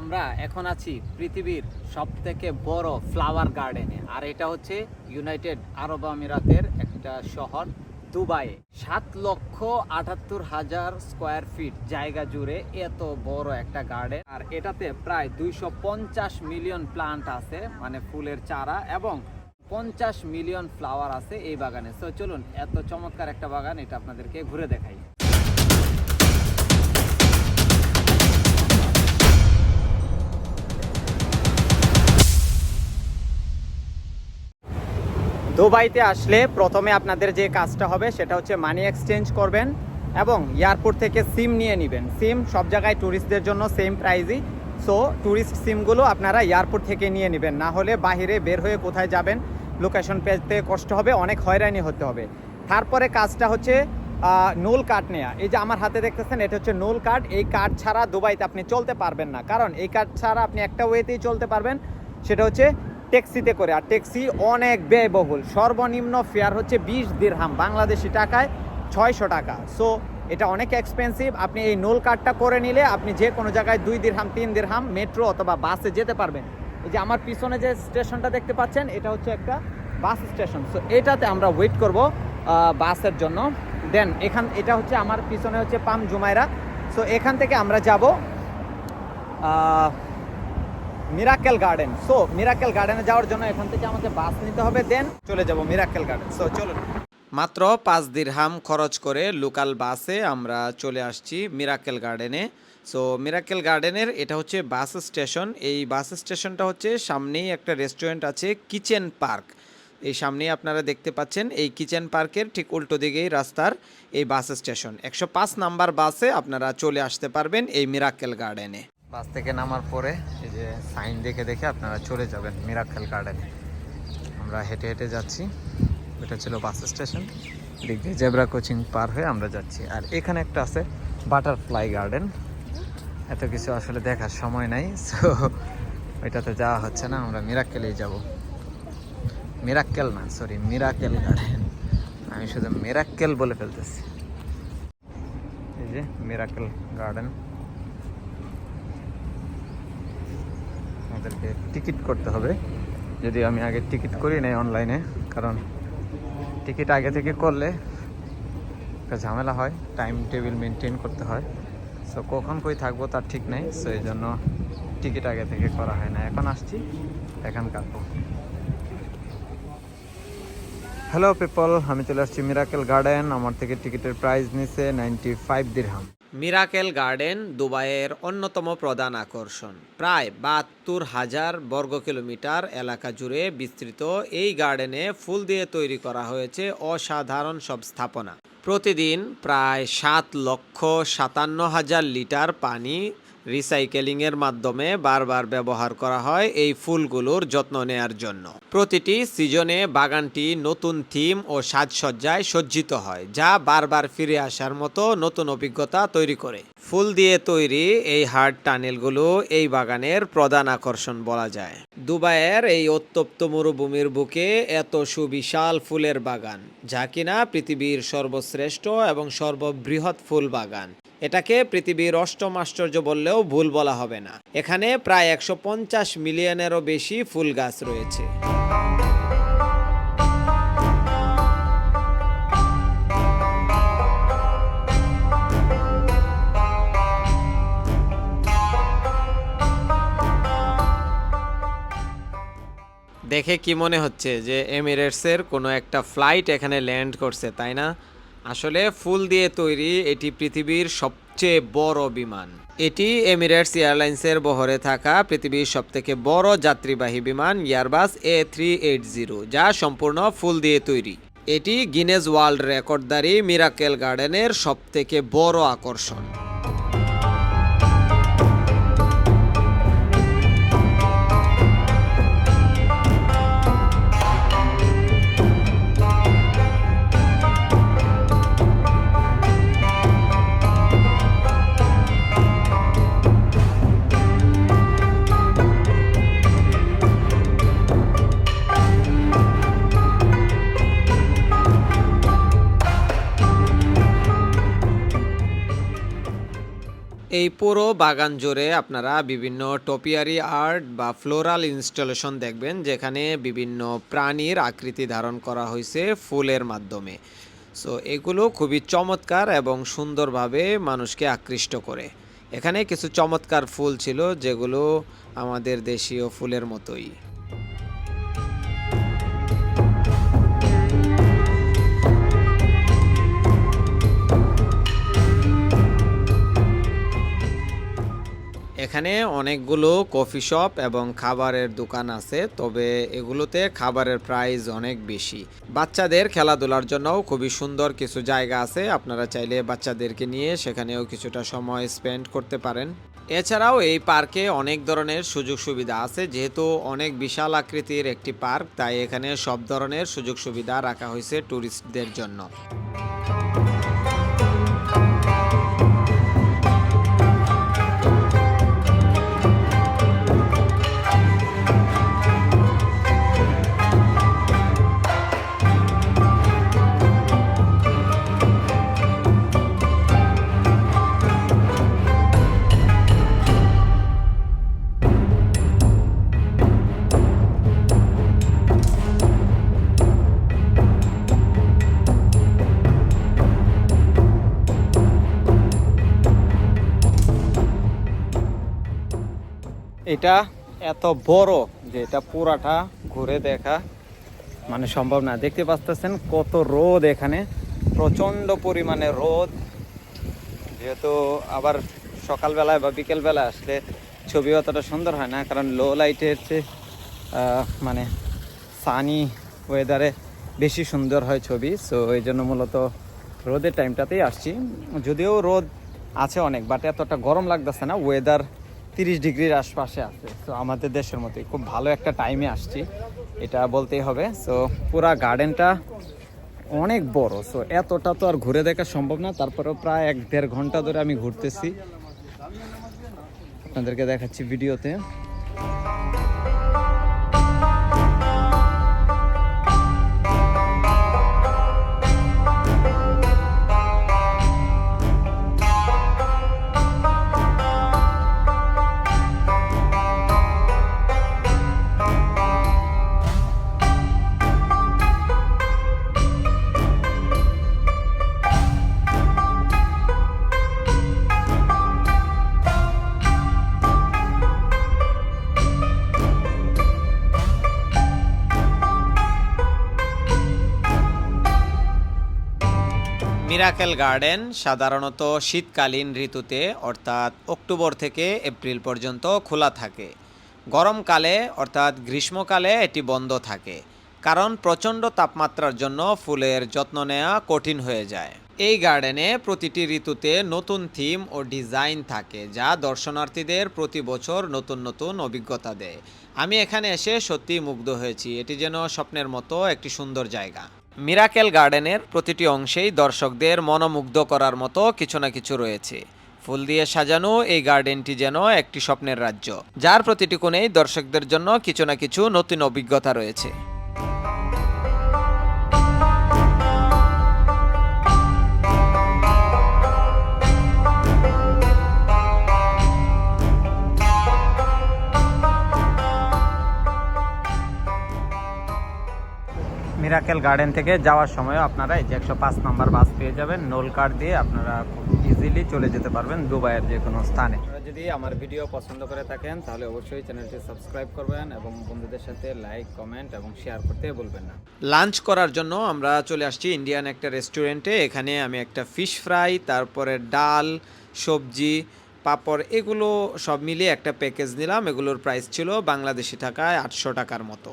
আমরা এখন আছি পৃথিবীর সব থেকে বড় ফ্লাওয়ার গার্ডেনে আর এটা হচ্ছে ইউনাইটেড আরব আমিরাতের একটা শহর, দুবাইয়ে। সাত লক্ষ আটাত্তর হাজার স্কোয়ার ফিট জায়গা জুড়ে এত বড় একটা গার্ডেন আর এটাতে প্রায় দুইশো পঞ্চাশ মিলিয়ন প্লান্ট আছে মানে ফুলের চারা এবং পঞ্চাশ মিলিয়ন ফ্লাওয়ার আছে এই বাগানে। তো চলুন, এত চমৎকার একটা বাগান এটা আপনাদেরকে ঘুরে দেখাই। দুবাইতে আসলে প্রথমে আপনাদের যে কাজটা হবে সেটা হচ্ছে মানি এক্সচেঞ্জ করবেন এবং এয়ারপোর্ট থেকে সিম নিয়ে নেবেন। সিম সব জায়গায় ট্যুরিস্টদের জন্য সেম প্রাইজই সো ট্যুরিস্ট সিমগুলো আপনারা এয়ারপোর্ট থেকে নিয়ে নেবেন। না হলে বাহিরে বের হয়ে কোথায় যাবেন লোকেশন পেতে কষ্ট হবে, অনেক হয়রানি হতে হবে। তারপরে কাজটা হচ্ছে নুল কার্ড নেওয়া এই যে আমার হাতে দেখতেছেন, এটা হচ্ছে নুল কার্ড এই কার্ড ছাড়া দুবাইতে আপনি চলতে পারবেন না। কারণ এই কার্ড ছাড়া আপনি একটা ওয়েতেই চলতে পারবেন। সেটা হচ্ছে ট্যাক্সিতে করে। আর ট্যাক্সি অনেক ব্যয়বহুল। সর্বনিম্ন ফেয়ার হচ্ছে বিশ দিরহাম বাংলাদেশি টাকায় ছয়শো টাকা। সো এটা অনেক এক্সপেন্সিভ আপনি এই নোল কার্ডটা করে নিলে আপনি যে কোনো জায়গায় দুই দিরহাম তিন দিরহাম মেট্রো অথবা বাসে যেতে পারবেন। এই যে আমার পিছনে যে স্টেশনটা দেখতে পাচ্ছেন, এটা হচ্ছে একটা বাস স্টেশন সো এটাতে আমরা ওয়েট করব বাসের জন্য। দেন এখান, এটা হচ্ছে আমার পিছনে হচ্ছে পাম জুমাইরা। সো এখান থেকে আমরা যাব মিরাকেল গার্ডেন সো মিরাকেল গার্ডেনে যাওয়ার জন্য এখান থেকে আমাদের বাস নিতে হবে দেন চলে যাব মিরাকেল গার্ডেন সো চলুন। মাত্র পাঁচ দিরহাম খরচ করে লোকাল বাসে আমরা চলে আসছি মিরাকেল গার্ডেনে সো মিরাকেল গার্ডেনের এটা হচ্ছে বাস স্টেশন এই বাস স্টেশনটা হচ্ছে সামনেই একটা রেস্টুরেন্ট আছে কিচেন পার্ক এই সামনেই আপনারা দেখতে পাচ্ছেন, এই কিচেন পার্কের ঠিক উল্টো দিকেই রাস্তার এই বাস স্টেশন একশো পাঁচ নাম্বার বাসে আপনারা চলে আসতে পারবেন এই মিরাকেল গার্ডেনে বাস থেকে নামার পরে এই যে সাইন দেখে দেখে আপনারা চলে যাবেন মিরাকেল গার্ডেনে আমরা হেঁটে হেঁটে যাচ্ছি। এটা ছিল বাস স্টেশন। দিক দিয়ে জেব্রা কোচিং পার হয়ে আমরা যাচ্ছি। আর এখানে একটা আছে বাটারফ্লাই গার্ডেন এত কিছু আসলে দেখার সময় নাই সো ওইটাতে যাওয়া হচ্ছে না। আমরা মিরাক্কেলেই যাব। মিরাক্কেল না সরি মিরাক্কেল গার্ডেন আমি শুধু মিরাক্কেল বলে ফেলতেছি। এই যে মিরাক্কেল গার্ডেন আমাদেরকে টিকিট করতে হবে। যদি আমি আগে টিকিট করি নাই অনলাইনে, কারণ টিকিট আগে থেকে করলে একটা ঝামেলা হয়, টাইম টেবিল মেনটেন করতে হয়। সো কখন কই থাকব তার ঠিক নেই সো এই জন্য টিকিট আগে থেকে করা হয় না। এখন আসছি, এখন কাটবো। হ্যালো পিপল আমি চলে আসছি মিরাকেল গার্ডেন আমার থেকে টিকিটের প্রাইস নিছে ninety five dirham miracle garden দুবাইয়ের অন্যতম প্রধান আকর্ষণ। প্রায় বাহাত্তর হাজার বর্গ কিলোমিটার এলাকা জুড়ে বিস্তৃত এই গার্ডেনে ফুল দিয়ে তৈরি করা হয়েছে অসাধারণ সব স্থাপনা। প্রতিদিন প্রায় সাত লক্ষ সাতান্ন হাজার লিটার পানি রিসাইকেলিংয়ের মাধ্যমে বারবার ব্যবহার করা হয় এই ফুলগুলোর যত্ন নেয়ার জন্য। প্রতিটি সিজনে বাগানটি নতুন থিম ও সাজসজ্জায় সজ্জিত হয়, যা বারবার ফিরে আসার মতো নতুন অভিজ্ঞতা তৈরি করে। ফুল দিয়ে তৈরি এই হার্ড টানেলগুলো এই বাগানের প্রধান আকর্ষণ বলা যায়। দুবাইয়ের এই অত্যপ্ত মরুভূমির বুকে এত সুবিশাল ফুলের বাগান, যা কিনা পৃথিবীর সর্বশ্রেষ্ঠ এবং সর্ববৃহৎ ফুল বাগান। এটাকে পৃথিবীর অষ্টম আশ্চর্য বললেও ভুল বলা হবে না। এখানে প্রায় একশো পঞ্চাশ মিলিয়নেরও বেশি ফুল গাছ রয়েছে। দেখে কি মনে হচ্ছে যে এমিরেটসের কোনো একটা ফ্লাইট এখানে ল্যান্ড করছে, তাই না? আসলে ফুল দিয়ে তৈরি এটি পৃথিবীর সবচেয়ে বড় বিমান। এটি এমিরেটস এয়ারলাইন্সের বহরে থাকা পৃথিবীর সবথেকে বড় যাত্রীবাহী বিমান Airbus A three eight zero, যা সম্পূর্ণ ফুল দিয়ে তৈরি। এটি গিনেজ ওয়ার্ল্ড রেকর্ডদারি মিরাকেল গার্ডেনের সবথেকে বড় আকর্ষণ। এই পুরো বাগান জুড়ে আপনারা বিভিন্ন টপিয়ারি আর্ট বা ফ্লোরাল ইনস্টলেশন দেখবেন, যেখানে বিভিন্ন প্রাণীর আকৃতি ধারণ করা হয়েছে ফুলের মাধ্যমে। সো এগুলো খুবই চমৎকার এবং সুন্দরভাবে মানুষকে আকৃষ্ট করে। এখানে কিছু চমৎকার ফুল ছিল, যেগুলো আমাদের দেশীয় ফুলের মতোই। এখানে অনেকগুলো কফি শপ এবং খাবারের দোকান আছে, তবে এগুলোতে খাবারের প্রাইস অনেক বেশি। বাচ্চাদের খেলাধুলার জন্যও খুবই সুন্দর কিছু জায়গা আছে, আপনারা চাইলে বাচ্চাদেরকে নিয়ে সেখানেও কিছুটা সময় স্পেন্ড করতে পারেন। এছাড়াও এই পার্কে অনেক ধরনের সুযোগ সুবিধা আছে, যেহেতু অনেক বিশাল আকৃতির একটি পার্ক, তাই এখানে সব ধরনের সুযোগ সুবিধা রাখা হয়েছে ট্যুরিস্টদের জন্য। এটা এত বড় যে এটা পুরাটা ঘুরে দেখা মানে সম্ভব না। দেখতে পাচ্তেছেন কত রোদ এখানে প্রচণ্ড পরিমাণে রোদ। যেহেতু আবার সকালবেলায় বা বিকেলবেলায় আসলে ছবি অতটা সুন্দর হয় না, কারণ লো লাইটের চেয়ে মানে সানি ওয়েদারে বেশি সুন্দর হয় ছবি। সো এই জন্য মূলত রোদের টাইমটাতেই আসছি। যদিও রোদ আছে অনেক বাট এতটা গরম লাগতেছে না। ওয়েদার তিরিশ ডিগ্রির আশপাশে আছে। তো আমাদের দেশের মতোই খুব ভালো একটা টাইমে আসছি, এটা বলতেই হবে। সো পুরা গার্ডেনটা অনেক বড়। সো এতটা তো আর ঘুরে দেখা সম্ভব না। তারপরেও প্রায় এক দেড় ঘণ্টা ধরে আমি ঘুরতেছি। আপনাদেরকে দেখাচ্ছি ভিডিওতে মিরাকেল গার্ডেন সাধারণত শীতকালীন ঋতুতে, অর্থাৎ অক্টোবর থেকে এপ্রিল পর্যন্ত খোলা থাকে। গরমকালে, অর্থাৎ গ্রীষ্মকালে, এটি বন্ধ থাকে, কারণ প্রচণ্ড তাপমাত্রার জন্য ফুলের যত্ন নেওয়া কঠিন হয়ে যায়। এই গার্ডেনে প্রতিটি ঋতুতে নতুন থিম ও ডিজাইন থাকে, যা দর্শনার্থীদের প্রতি বছর নতুন নতুন অভিজ্ঞতা দেয়। আমি এখানে এসে সত্যি মুগ্ধ হয়েছি। এটি যেন স্বপ্নের মতো একটি সুন্দর জায়গা। মিরাকেল গার্ডেনের প্রতিটি অংশেই দর্শকদের মনোমুগ্ধ করার মতো কিছু না কিছু রয়েছে। ফুল দিয়ে সাজানো এই গার্ডেনটি যেন একটি স্বপ্নের রাজ্য, যার প্রতিটি কোণেই দর্শকদের জন্য কিছু না কিছু নতুন অভিজ্ঞতা রয়েছে। মিরাকেল গার্ডেন থেকে যাওয়ার সময় আপনারা এই যে একশো পাঁচ নাম্বার বাস পেয়ে যাবেন। নোল কার্ড দিয়ে আপনারা খুব ইজিলি চলে যেতে পারবেন দুবাইয়ের যে কোনো স্থানে। আপনারা যদি আমার ভিডিও পছন্দ করে থাকেন তাহলে অবশ্যই চ্যানেলটি সাবস্ক্রাইব করবেন এবং বন্ধুদের সাথে লাইক কমেন্ট এবং শেয়ার করতে বলবেন না। লাঞ্চ করার জন্য আমরা চলে আসছি ইন্ডিয়ান একটা রেস্টুরেন্টে এখানে আমি একটা ফিশ ফ্রাই তারপরে ডাল সবজি পাপড় এগুলো সব মিলিয়ে একটা প্যাকেজ নিলাম। এগুলোর প্রাইস ছিল বাংলাদেশি টাকায় আটশো টাকার মতো।